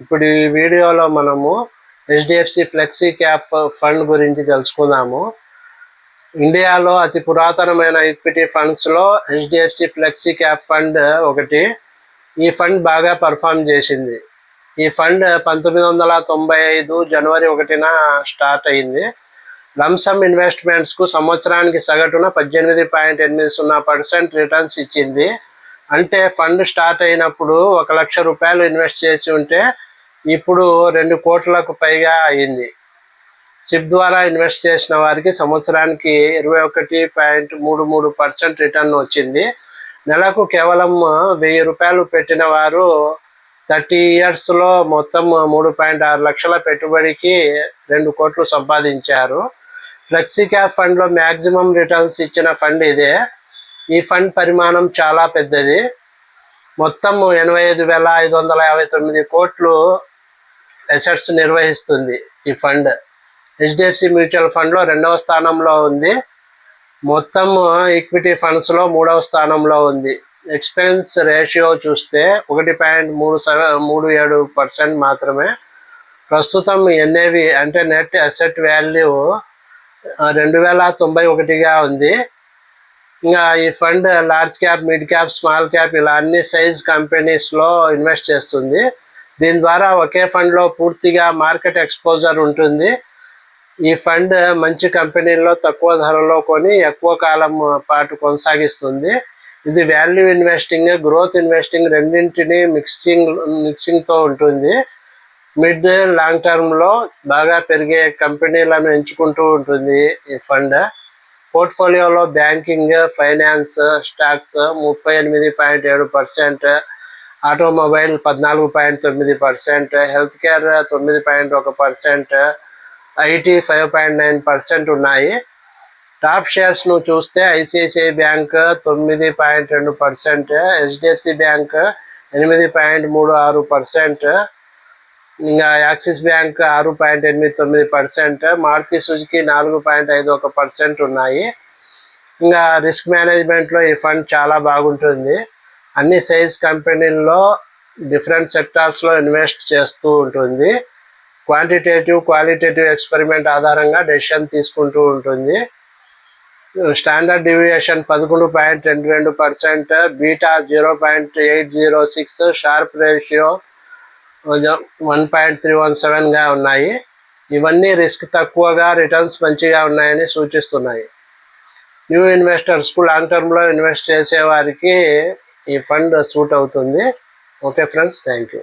ఇప్పుడు ఈ వీడియోలో మనము హెచ్డిఎఫ్సి ఫ్లెక్సీ క్యాప్ ఫండ్ గురించి తెలుసుకుందాము. ఇండియాలో అతి పురాతనమైన ఈక్విటీ ఫండ్స్లో హెచ్డిఎఫ్సి ఫ్లెక్సీ క్యాప్ ఫండ్ ఒకటి ఈ ఫండ్ బాగా పర్ఫామ్ చేసింది. ఈ ఫండ్ పంతొమ్మిది వందల తొంభై ఐదు జనవరి ఒకటిన స్టార్ట్ అయింది. లంసమ్ ఇన్వెస్ట్మెంట్స్కు సంవత్సరానికి సగటున పద్దెనిమిది పాయింట్ ఎనిమిది సున్నా పర్సెంట్ రిటర్న్స్ ఇచ్చింది. అంటే ఫండ్ స్టార్ట్ అయినప్పుడు ఒక లక్ష రూపాయలు ఇన్వెస్ట్ చేసి ఉంటే ఇప్పుడు రెండు కోట్లకు పైగా అయింది. సిప్ ద్వారా ఇన్వెస్ట్ చేసిన వారికి సంవత్సరానికి ఇరవై ఒకటి పాయింట్ మూడు మూడు పర్సెంట్ రిటర్న్ వచ్చింది. నెలకు కేవలం వెయ్యి రూపాయలు పెట్టిన వారు థర్టీ ఇయర్స్లో మొత్తం మూడు పాయింట్ ఆరు లక్షల పెట్టుబడికి రెండు కోట్లు సంపాదించారు. ఫ్లెక్సీ క్యాప్ ఫండ్లో మ్యాక్సిమం రిటర్న్స్ ఇచ్చిన ఫండ్ ఇదే. ఈ ఫండ్ పరిమాణం చాలా పెద్దది. మొత్తం ఎనభై ఐదు వేల ఐదు వందల యాభై తొమ్మిది కోట్లు అసెట్స్ నిర్వహిస్తుంది ఈ ఫండ్. హెచ్డిఎఫ్సి మ్యూచువల్ ఫండ్లో రెండవ స్థానంలో ఉంది. మొత్తం ఈక్విటీ ఫండ్స్లో మూడవ స్థానంలో ఉంది. ఎక్స్పెన్స్ రేషియో చూస్తే ఒకటి పాయింట్ మూడు మూడు ఏడు పర్సెంట్ మాత్రమే. ప్రస్తుతం ఎన్ఏవి అంటే నెట్ అసెట్ వాల్యూ రెండు వేల తొంభై ఒకటిగా ఉంది. ఇంకా ఈ fund large cap mid cap small cap ఇలా అన్ని సైజ్ కంపెనీస్లో ఇన్వెస్ట్ చేస్తుంది. దీని ద్వారా ఒకే ఫండ్లో పూర్తిగా మార్కెట్ ఎక్స్పోజర్ ఉంటుంది. ఈ ఫండ్ మంచి కంపెనీల్లో తక్కువ ధరలో కొని ఎక్కువ కాలం పాటు కొనసాగిస్తుంది. ఇది వాల్యూ ఇన్వెస్టింగ్ గ్రోత్ ఇన్వెస్టింగ్ రెండింటిని మిక్సింగ్ మిక్సింగ్తో ఉంటుంది. మిడ్ లాంగ్ టర్మ్లో బాగా పెరిగే కంపెనీలను ఎంచుకుంటూ ఉంటుంది ఈ ఫండ్ పోర్ట్ఫోలియోలో బ్యాంకింగ్ ఫైనాన్స్ స్టాక్స్ ముప్పై ఎనిమిది పాయింట్ ఏడు పర్సెంట్ ఆటోమొబైల్ పద్నాలుగు పాయింట్ తొమ్మిది పర్సెంట్ హెల్త్ కేర్ తొమ్మిది పాయింట్ ఒక percent IT five point nine percent ఉన్నాయి. టాప్ షేర్స్ను చూస్తే ఐసిఐసిఐ బ్యాంక్ తొమ్మిది పాయింట్ రెండు పర్సెంట్ హెచ్డిఎఫ్సి బ్యాంక్ ఎనిమిది పాయింట్ మూడు ఆరు పర్సెంట్ ఇంకా యాక్సిస్ బ్యాంక్ ఆరు పాయింట్ ఎనిమిది తొమ్మిది పర్సెంట్ మారుతి సుజుకి నాలుగు పాయింట్ ఐదు ఒక పర్సెంట్ ఉన్నాయి. ఇంకా రిస్క్ మేనేజ్మెంట్లో ఈ ఫండ్ చాలా బాగుంటుంది. అన్ని సైజ్ కంపెనీల్లో డిఫరెంట్ సెక్టార్స్లో ఇన్వెస్ట్ చేస్తూ ఉంటుంది. క్వాంటిటేటివ్ క్వాలిటేటివ్ ఎక్స్పెరిమెంట్ ఆధారంగా డెసిషన్ తీసుకుంటూ ఉంటుంది. స్టాండర్డ్ డివియేషన్ పదకొండు పాయింట్ రెండు రెండు percent beta zero point eight zero six Sharpe ratio one point three one సెవెన్గా ఉన్నాయి. ఇవన్నీ రిస్క్ తక్కువగా రిటర్న్స్ మంచిగా ఉన్నాయని సూచిస్తున్నాయి. న్యూ ఇన్వెస్టర్స్కు లాంగ్ టర్మ్లో ఇన్వెస్ట్ చేసే వారికి ఈ ఫండ్ సూట్ అవుతుంది. Okay friends thank you